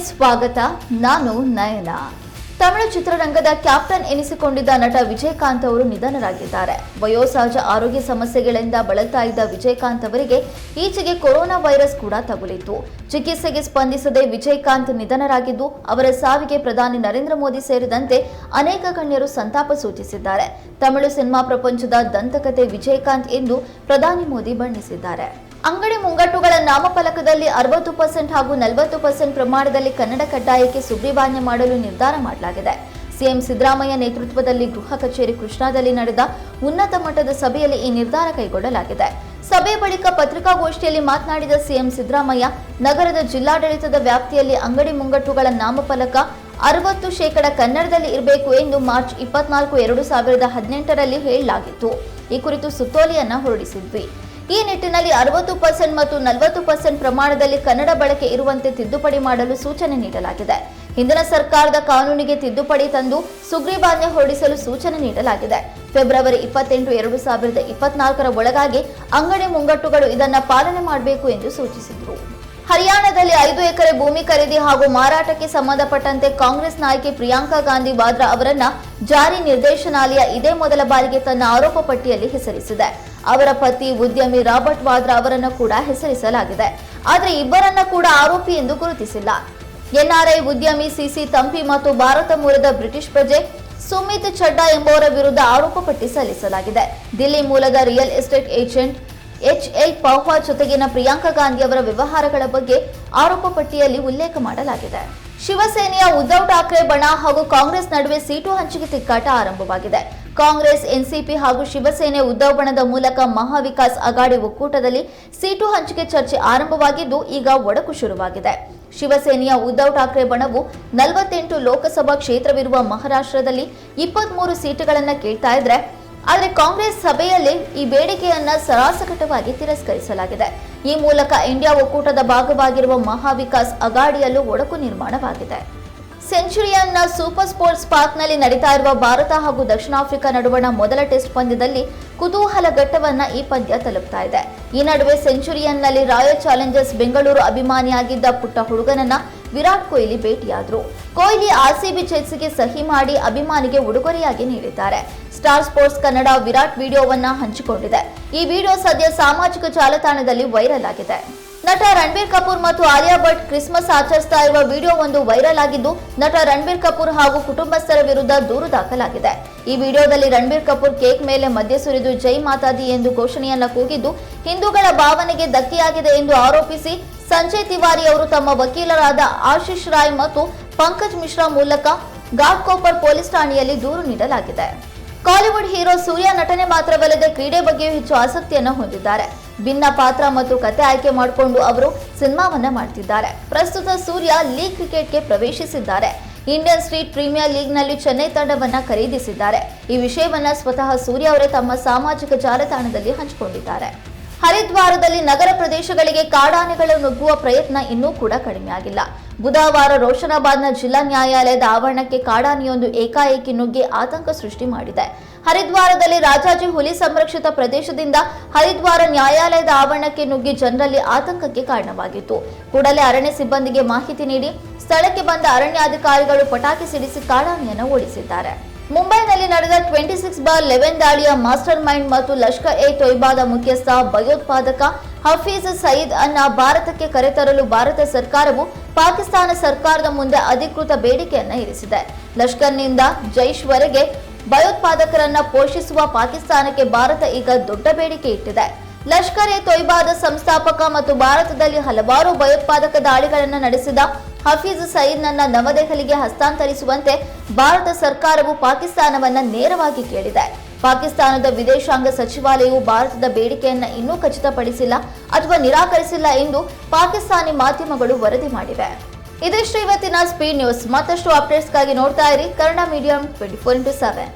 ಸ್ವಾಗತ. ನಾನು ನಯನ. ತಮಿಳು ಚಿತ್ರರಂಗದ ಕ್ಯಾಪ್ಟನ್ ಎನಿಸಿಕೊಂಡಿದ್ದ ನಟ ವಿಜಯಕಾಂತ್ ಅವರು ನಿಧನರಾಗಿದ್ದಾರೆ. ವಯೋಸಹಜ ಆರೋಗ್ಯ ಸಮಸ್ಯೆಗಳಿಂದ ಬಳಲ್ತಾ ಇದ್ದ ವಿಜಯಕಾಂತ್ ಅವರಿಗೆ ಈಚೆಗೆ ಕೊರೋನಾ ವೈರಸ್ ಕೂಡ ತಗುಲಿತ್ತು. ಚಿಕಿತ್ಸೆಗೆ ಸ್ಪಂದಿಸದೆ ವಿಜಯಕಾಂತ್ ನಿಧನರಾಗಿದ್ದು, ಅವರ ಸಾವಿಗೆ ಪ್ರಧಾನಿ ನರೇಂದ್ರ ಮೋದಿ ಸೇರಿದಂತೆ ಅನೇಕ ಗಣ್ಯರು ಸಂತಾಪ ಸೂಚಿಸಿದ್ದಾರೆ. ತಮಿಳು ಸಿನಿಮಾ ಪ್ರಪಂಚದ ದಂತಕತೆ ವಿಜಯಕಾಂತ್ ಎಂದು ಪ್ರಧಾನಿ ಮೋದಿ ಬಣ್ಣಿಸಿದ್ದಾರೆ. ಅಂಗಡಿ ಮುಂಗಟ್ಟುಗಳ ನಾಮಫಲಕದಲ್ಲಿ ಅರವತ್ತು ಪರ್ಸೆಂಟ್ ಹಾಗೂ ನಲವತ್ತು ಪರ್ಸೆಂಟ್ ಪ್ರಮಾಣದಲ್ಲಿ ಕನ್ನಡ ಕಡ್ಡಾಯಕ್ಕೆ ಸುಗ್ರೀವಾಜ್ಞೆ ಮಾಡಲು ನಿರ್ಧಾರ ಮಾಡಲಾಗಿದೆ. ಸಿಎಂ ಸಿದ್ದರಾಮಯ್ಯ ನೇತೃತ್ವದಲ್ಲಿ ಗೃಹ ಕಚೇರಿ ಕೃಷ್ಣಾದಲ್ಲಿ ನಡೆದ ಉನ್ನತ ಮಟ್ಟದ ಸಭೆಯಲ್ಲಿ ಈ ನಿರ್ಧಾರ ಕೈಗೊಳ್ಳಲಾಗಿದೆ. ಸಭೆ ಬಳಿಕ ಪತ್ರಿಕಾಗೋಷ್ಠಿಯಲ್ಲಿ ಮಾತನಾಡಿದ ಸಿಎಂ ಸಿದ್ದರಾಮಯ್ಯ, ನಗರದ ಜಿಲ್ಲಾಡಳಿತದ ವ್ಯಾಪ್ತಿಯಲ್ಲಿ ಅಂಗಡಿ ಮುಂಗಟ್ಟುಗಳ ನಾಮಫಲಕ ಅರವತ್ತು ಶೇಕಡ ಕನ್ನಡದಲ್ಲಿ ಇರಬೇಕು ಎಂದು ಮಾರ್ಚ್ ಇಪ್ಪತ್ನಾಲ್ಕು, ಎರಡು ಸಾವಿರದ ಹದಿನೆಂಟರಲ್ಲಿ ಹೇಳಲಾಗಿತ್ತು. ಈ ಕುರಿತು ಸುತ್ತೋಲೆಯನ್ನ ಹೊರಡಿಸಿದ್ವಿ. ಈ ನಿಟ್ಟಿನಲ್ಲಿ ಅರವತ್ತು ಪರ್ಸೆಂಟ್ ಮತ್ತು ನಲವತ್ತು ಪರ್ಸೆಂಟ್ ಪ್ರಮಾಣದಲ್ಲಿ ಕನ್ನಡ ಬಳಕೆ ಇರುವಂತೆ ತಿದ್ದುಪಡಿ ಮಾಡಲು ಸೂಚನೆ ನೀಡಲಾಗಿದೆ. ಹಿಂದಿನ ಸರ್ಕಾರದ ಕಾನೂನಿಗೆ ತಿದ್ದುಪಡಿ ತಂದು ಸುಗ್ರೀವಾಜ್ಞೆ ಹೊರಡಿಸಲು ಸೂಚನೆ ನೀಡಲಾಗಿದೆ. ಫೆಬ್ರವರಿ ಇಪ್ಪತ್ತೆಂಟು, ಎರಡು ಸಾವಿರದ ಇಪ್ಪತ್ನಾಲ್ಕರ ಒಳಗಾಗಿ ಅಂಗಡಿ ಮುಂಗಟ್ಟುಗಳು ಇದನ್ನು ಪಾಲನೆ ಮಾಡಬೇಕು ಎಂದು ಸೂಚಿಸಿದರು. ಹರಿಯಾಣದಲ್ಲಿ ಐದು ಎಕರೆ ಭೂಮಿ ಖರೀದಿ ಹಾಗೂ ಮಾರಾಟಕ್ಕೆ ಸಂಬಂಧಪಟ್ಟಂತೆ ಕಾಂಗ್ರೆಸ್ ನಾಯಕಿ ಪ್ರಿಯಾಂಕಾ ಗಾಂಧಿ ವಾದ್ರಾ ಅವರನ್ನ ಜಾರಿ ನಿರ್ದೇಶನಾಲಯ ಇದೇ ಮೊದಲ ಬಾರಿಗೆ ತನ್ನ ಆರೋಪ ಪಟ್ಟಿಯಲ್ಲಿ ಹೆಸರಿಸಿದೆ. ಅವರ ಪತಿ ಉದ್ಯಮಿ ರಾಬರ್ಟ್ ವಾದ್ರಾ ಅವರನ್ನು ಕೂಡ ಹೆಸರಿಸಲಾಗಿದೆ. ಆದರೆ ಇಬ್ಬರನ್ನ ಕೂಡ ಆರೋಪಿ ಎಂದು ಗುರುತಿಸಿಲ್ಲ. ಎನ್ಆರ್ಐ ಉದ್ಯಮಿ ಸಿಸಿ ತಂಪಿ ಮತ್ತು ಭಾರತ ಮೂಲದ ಬ್ರಿಟಿಷ್ ಪ್ರಜೆ ಸುಮಿತ್ ಚಡ್ಡಾ ಎಂಬುವರ ವಿರುದ್ಧ ಆರೋಪ ಪಟ್ಟಿ ಸಲ್ಲಿಸಲಾಗಿದೆ. ದಿಲ್ಲಿ ಮೂಲದ real estate agent H L Pahwa ಜೊತೆಗಿನ ಪ್ರಿಯಾಂಕಾ ಗಾಂಧಿ ಅವರ ವ್ಯವಹಾರಗಳ ಬಗ್ಗೆ ಆರೋಪ ಪಟ್ಟಿಯಲ್ಲಿ ಉಲ್ಲೇಖ ಮಾಡಲಾಗಿದೆ. ಶಿವಸೇನೆಯ ಉದ್ಧವ್ ಠಾಕ್ರೆ ಬಣ ಹಾಗೂ ಕಾಂಗ್ರೆಸ್ ನಡುವೆ ಸೀಟು ಹಂಚಿಕೆ ತಿಕ್ಕಾಟ ಆರಂಭವಾಗಿದೆ. ಕಾಂಗ್ರೆಸ್, ಎನ್ಸಿಪಿ ಹಾಗೂ ಶಿವಸೇನೆ ಉದ್ಧವ್ ಬಣದ ಮೂಲಕ ಮಹಾವಿಕಾಸ್ ಅಗಾಡಿ ಒಕ್ಕೂಟದಲ್ಲಿ ಸೀಟು ಹಂಚಿಕೆ ಚರ್ಚೆ ಆರಂಭವಾಗಿದ್ದು ಈಗ ಒಡಕು ಶುರುವಾಗಿದೆ. ಶಿವಸೇನೆಯ ಉದ್ಧವ್ ಠಾಕ್ರೆ ಬಣವು ನಲವತ್ತೆಂಟು ಲೋಕಸಭಾ ಕ್ಷೇತ್ರವಿರುವ ಮಹಾರಾಷ್ಟ್ರದಲ್ಲಿ ಇಪ್ಪತ್ಮೂರು ಸೀಟುಗಳನ್ನು ಕೇಳ್ತಾ ಇದ್ರೆ ಆದರೆ ಕಾಂಗ್ರೆಸ್ ಸಭೆಯಲ್ಲಿ ಈ ಬೇಡಿಕೆಯನ್ನ ಸರಾಸಕಟವಾಗಿ ತಿರಸ್ಕರಿಸಲಾಗಿದೆ. ಈ ಮೂಲಕ ಇಂಡಿಯಾ ಒಕ್ಕೂಟದ ಭಾಗವಾಗಿರುವ ಮಹಾವಿಕಾಸ್ ಅಗಾಡಿಯಲ್ಲೂ ಒಡಕು ನಿರ್ಮಾಣವಾಗಿದೆ. ಸೆಂಚುರಿಯನ್ನ ಸೂಪರ್ ಸ್ಪೋರ್ಟ್ಸ್ ಪಾರ್ಕ್ನಲ್ಲಿ ನಡೀತಾ ಇರುವ ಭಾರತ ಹಾಗೂ ದಕ್ಷಿಣ ಆಫ್ರಿಕಾ ನಡುವಣ ಮೊದಲ ಟೆಸ್ಟ್ ಪಂದ್ಯದಲ್ಲಿ ಕುತೂಹಲ ಘಟ್ಟವನ್ನ ಈ ಪಂದ್ಯ ತಲುಪ್ತಾ ಇದೆ. ಈ ನಡುವೆ ಸೆಂಚುರಿಯನ್ನಲ್ಲಿ ರಾಯಲ್ ಚಾಲೆಂಜರ್ಸ್ ಬೆಂಗಳೂರು ಅಭಿಮಾನಿಯಾಗಿದ್ದ ಪುಟ್ಟ ಹುಡುಗನನ್ನ ವಿರಾಟ್ ಕೊಹ್ಲಿ ಭೇಟಿಯಾದರು. ಕೊಹ್ಲಿ ಆರ್ಸಿಬಿ ಚೆಲ್ಸಿಗೆ ಸಹಿ ಮಾಡಿ ಅಭಿಮಾನಿಗೆ ಉಡುಗೊರೆಯಾಗಿ ನೀಡಿದ್ದಾರೆ. ಸ್ಟಾರ್ ಸ್ಪೋರ್ಟ್ಸ್ ಕನ್ನಡ ವಿರಾಟ್ ವಿಡಿಯೋವನ್ನ ಹಂಚಿಕೊಂಡಿದೆ. ಈ ವಿಡಿಯೋ ಸದ್ಯ ಸಾಮಾಜಿಕ ಜಾಲತಾಣದಲ್ಲಿ ವೈರಲ್ ಆಗಿದೆ. ನಟ ರಣಬೀರ್ ಕಪೂರ್ ಮತ್ತು ಆಲಿಯಾ ಭಟ್ ಕ್ರಿಸ್ಮಸ್ ಆಚರಿಸ್ತಾ ಇರುವ ವಿಡಿಯೋ ಒಂದು ವೈರಲ್ ಆಗಿದ್ದು, ನಟ ರಣಬೀರ್ ಕಪೂರ್ ಹಾಗೂ ಕುಟುಂಬಸ್ಥರ ವಿರುದ್ಧ ದೂರು ದಾಖಲಾಗಿದೆ. ಈ ವಿಡಿಯೋದಲ್ಲಿ ರಣಬೀರ್ ಕಪೂರ್ ಕೇಕ್ ಮೇಲೆ ಮದ್ಯ ಸುರಿದು ಜೈ ಮಾತಾದಿ ಎಂದು ಘೋಷಣೆಯನ್ನ ಕೂಗಿದ್ದು, ಹಿಂದೂಗಳ ಭಾವನೆಗೆ ಧಕ್ಕೆಯಾಗಿದೆ ಎಂದು ಆರೋಪಿಸಿ ಸಂಜಯ್ ತಿವಾರಿ ಅವರು ತಮ್ಮ ವಕೀಲರಾದ ಆಶೀಶ್ ರಾಯ್ ಮತ್ತು ಪಂಕಜ್ ಮಿಶ್ರಾ ಮೂಲಕ ಘಾಟ್ಕೋಪರ್ ಪೊಲೀಸ್ ಠಾಣೆಯಲ್ಲಿ ದೂರು ನೀಡಲಾಗಿದೆ. ಕಾಲಿವುಡ್ ಹೀರೋ ಸೂರ್ಯ ನಟನೆ ಮಾತ್ರವಲ್ಲದೆ ಕ್ರೀಡೆ ಬಗ್ಗೆಯೂ ಹೆಚ್ಚು ಆಸಕ್ತಿಯನ್ನು ಹೊಂದಿದ್ದಾರೆ. ಭಿನ್ನ ಪಾತ್ರ ಮತ್ತು ಕತೆ ಆಯ್ಕೆ ಮಾಡಿಕೊಂಡು ಅವರು ಸಿನಿಮಾವನ್ನ ಮಾಡ್ತಿದ್ದಾರೆ. ಪ್ರಸ್ತುತ ಸೂರ್ಯ ಲೀಗ್ ಕ್ರಿಕೆಟ್ಗೆ ಪ್ರವೇಶಿಸಿದ್ದಾರೆ. ಇಂಡಿಯನ್ ಸ್ಟ್ರೀಟ್ ಪ್ರೀಮಿಯರ್ ಲೀಗ್ನಲ್ಲಿ ಚೆನ್ನೈ ತಂಡವನ್ನ ಖರೀದಿಸಿದ್ದಾರೆ. ಈ ವಿಷಯವನ್ನ ಸ್ವತಃ ಸೂರ್ಯ ಅವರೇ ತಮ್ಮ ಸಾಮಾಜಿಕ ಜಾಲತಾಣದಲ್ಲಿ ಹಂಚಿಕೊಂಡಿದ್ದಾರೆ. ಹರಿದ್ವಾರದಲ್ಲಿ ನಗರ ಪ್ರದೇಶಗಳಿಗೆ ಕಾಡಾನೆಗಳು ನುಗ್ಗುವ ಪ್ರಯತ್ನ ಇನ್ನೂ ಕೂಡ ಕಡಿಮೆಯಾಗಿಲ್ಲ. ಬುಧವಾರ ರೋಷನಾಬಾದ್ನ ಜಿಲ್ಲಾ ನ್ಯಾಯಾಲಯದ ಆವರಣಕ್ಕೆ ಕಾಡಾನೆಯೊಂದು ಏಕಾಏಕಿ ನುಗ್ಗಿ ಆತಂಕ ಸೃಷ್ಟಿ ಮಾಡಿದೆ. ಹರಿದ್ವಾರದಲ್ಲಿ ರಾಜಾಜಿ ಹುಲಿ ಸಂರಕ್ಷಿತ ಪ್ರದೇಶದಿಂದ ಹರಿದ್ವಾರ ನ್ಯಾಯಾಲಯದ ಆವರಣಕ್ಕೆ ನುಗ್ಗಿ ಜನರಲ್ಲಿ ಆತಂಕಕ್ಕೆ ಕಾರಣವಾಗಿತ್ತು. ಕೂಡಲೇ ಅರಣ್ಯ ಸಿಬ್ಬಂದಿಗೆ ಮಾಹಿತಿ ನೀಡಿ ಸ್ಥಳಕ್ಕೆ ಬಂದ ಅರಣ್ಯಾಧಿಕಾರಿಗಳು ಪಟಾಕಿ ಸಿಡಿಸಿ ಕಾಡಾನೆಯನ್ನು ಓಡಿಸಿದ್ದಾರೆ. ಮುಂಬೈನಲ್ಲಿ ನಡೆದ ಟ್ವೆಂಟಿ ಸಿಕ್ಸ್ ಬಾರ್ ಲೆವೆನ್ ದಾಳಿಯ ಮಾಸ್ಟರ್ ಮೈಂಡ್ ಮತ್ತು ಲಷ್ಕರ್ ಎ ತೊಯ್ಬಾದ ಮುಖ್ಯಸ್ಥ ಭಯೋತ್ಪಾದಕ ಹಫೀಜ್ ಸಯೀದ್ ಅನ್ನ ಭಾರತಕ್ಕೆ ಕರೆತರಲು ಭಾರತ ಸರ್ಕಾರವು ಪಾಕಿಸ್ತಾನ ಸರ್ಕಾರದ ಮುಂದೆ ಅಧಿಕೃತ ಬೇಡಿಕೆಯನ್ನ ಇರಿಸಿದೆ. ಲಷ್ಕರ್ನಿಂದ ಜೈಶ್ವರೆಗೆ ಭಯೋತ್ಪಾದಕರನ್ನ ಪೋಷಿಸುವ ಪಾಕಿಸ್ತಾನಕ್ಕೆ ಭಾರತ ಈಗ ದೊಡ್ಡ ಬೇಡಿಕೆ ಇಟ್ಟಿದೆ. ಲಷ್ಕರ್ ಎ ತೊಯ್ಬಾದ ಸಂಸ್ಥಾಪಕ ಮತ್ತು ಭಾರತದಲ್ಲಿ ಹಲವಾರು ಭಯೋತ್ಪಾದಕ ದಾಳಿಗಳನ್ನು ನಡೆಸಿದ ಹಫೀಜ್ ಸಯೀದ್ನನ್ನ ನವದೆಹಲಿಗೆ ಹಸ್ತಾಂತರಿಸುವಂತೆ ಭಾರತ ಸರ್ಕಾರವು ಪಾಕಿಸ್ತಾನವನ್ನ ನೇರವಾಗಿ ಕೇಳಿದೆ. ಪಾಕಿಸ್ತಾನದ ವಿದೇಶಾಂಗ ಸಚಿವಾಲಯವು ಭಾರತದ ಬೇಡಿಕೆಯನ್ನು ಇನ್ನೂ ಖಚಿತಪಡಿಸಿಲ್ಲ ಅಥವಾ ನಿರಾಕರಿಸಿಲ್ಲ ಎಂದು ಪಾಕಿಸ್ತಾನಿ ಮಾಧ್ಯಮಗಳು ವರದಿ ಮಾಡಿವೆ. ಇದಿಷ್ಟು ಇವತ್ತಿನ ಸ್ಪೀಡ್ ನ್ಯೂಸ್ ಮತ್ತಷ್ಟು ಅಪ್ಡೇಟ್ಸ್ಗಾಗಿ ನೋಡ್ತಾ ಇರಿ Kannada medium twenty four into seven